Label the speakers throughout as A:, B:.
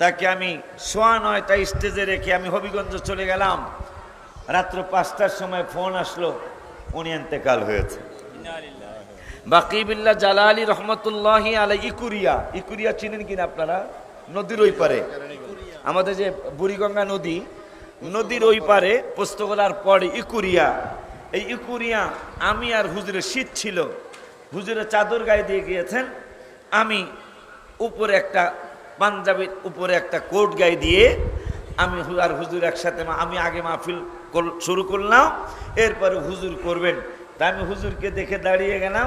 A: তাকে আমি সোয়া নয়টা স্টেজে রেখে আমি হবিগঞ্জ চলে গেলাম। রাত্র পাঁচটার সময় ফোন আসলো, উনি এন্তেকাল হয়েছে। বাকিবিল্লা জালালি রহমতুল্লাহি আলাই ইকুরিয়া ইকুরিয়া চিনেন কিনা আপনারা? নদীর ওই পারে। আমাদের যে বুড়িগঙ্গা নদী, নদীর ওই পারে পোস্তগোলার পরে ইকুরিয়া এই ইকুরিয়া আমি আর হুজুরের শীত ছিল। হুজুরের চাদর গায়ে দিয়ে গিয়েছেন। আমি উপরে একটা পাঞ্জাবির উপরে একটা কোট গায়ে দিয়ে আমি আর হুজুর একসাথে আমি আগে মাহফিল শুরু করলাম, এরপরে হুজুর করবেন। তা আমি হুজুরকে দেখে দাঁড়িয়ে গেলাম,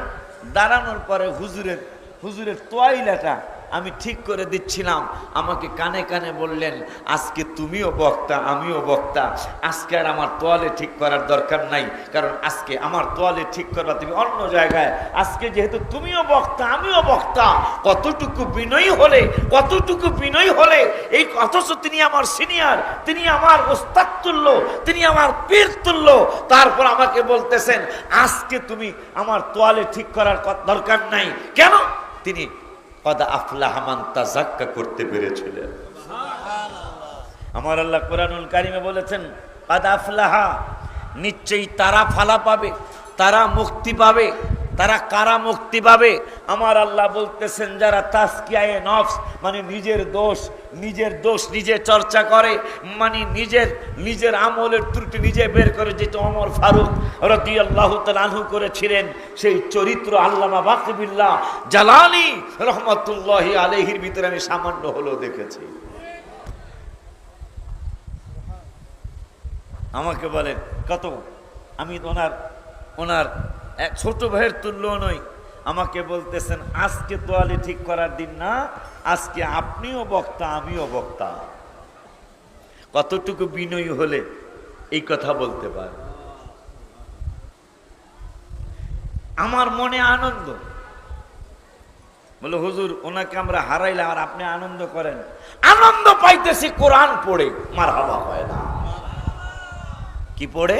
A: দাঁড়ানোর পরে হুজুরের হুজুরের তোয়াইলাটা আমি ঠিক করে দিচ্ছিলাম। আমাকে কানে কানে বললেন, আজকে তুমিও বক্তা, আমিও বক্তা। আজকে আর আমার তোয়ালে ঠিক করার দরকার নাই। কারণ আজকে আমার তোয়ালে ঠিক করবা তুমি অন্য জায়গায়। আজকে যেহেতু তুমিও বক্তা, আমিও বক্তা। কতটুকু বিনয়ী হলে, কতটুকু বিনয়ী হলে, এই অথচ তিনি আমার সিনিয়র, তিনি আমার ওস্তাদ তুল্য, তিনি আমার পীর তুল্য। তারপর আমাকে বলতেছেন, আজকে তুমি আমার তোয়ালে ঠিক করার দরকার নাই। কেন? তিনি কদা আফলাহামান করতে পেরেছিলেন আমার আল্লাহ কোরআনুল কারিমে বলেছেন কদা আফলাহা নিশ্চয়ই তারা ফালা পাবে, তারা মুক্তি পাবে। তারা কারা মুক্তি পাবে? আমার আল্লাহ বলতেছেন, যারা তাস্কিয়ায়ে নফস মানে নিজের দোষ নিজের দোষ নিজে চর্চা করে মানে নিজের নিজের আমলের ত্রুটি নিজে বের করে, যেটা অমর ফারুক রদি আল্লাহ আনহু করেছিলেন, সেই চরিত্র আল্লামা বাকিবিল্লাহ জালানি রহমতুল্লাহ আলহির ভিতরে আমি সামান্য হলেও দেখেছি। আমাকে বলেন, কত? আমি ওনার ওনার এক ছোট ভাইয়ের তুল্য নই। আমাকে বলতেছেন, আজকে তোয়ালি ঠিক করার দিন না, আজকে আপনিও বক্তা, আমিও বক্তা। কতটুকু বিনয়ী হলে এই কথা বলতে পারে? আমার মনে আনন্দ। বলে, হুজুর, ওনাকে আমরা হারাইলাম আর আপনি আনন্দ করেন। আনন্দ পাইতেছি কোরআন পড়ে মার হাবা হয় না। কি পড়ে?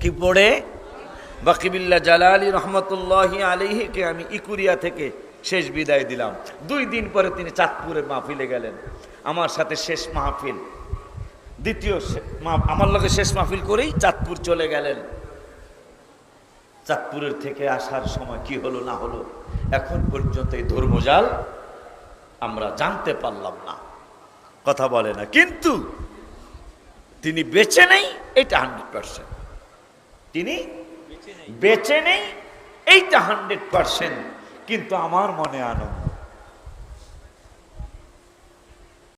A: কি পড়ে? বাকিবিল্লা জালালি রহমতুল্লাহ আলিহিকে আমি ইকুরিয়া থেকে শেষ বিদায় দিলাম। দুই দিন পরে তিনি চাঁদপুরের মাহফিলে গেলেন। আমার সাথে শেষ মাহফিল। দ্বিতীয় আমার লগে শেষ মাহফিল করেই চাঁদপুর চলে গেলেন। চাঁদপুরের থেকে আসার সময় কি হলো না হলো, এখন পর্যন্ত এই ধর্মজাল আমরা জানতে পারলাম না। কথা বলে না। কিন্তু তিনি বেঁচে নেই, এটা হান্ড্রেড পার্সেন্ট তিনি বেঁচে নেই? এইটা হান্ড্রেড পারসেন্ট কিন্তু আমার মনে আনন্দ।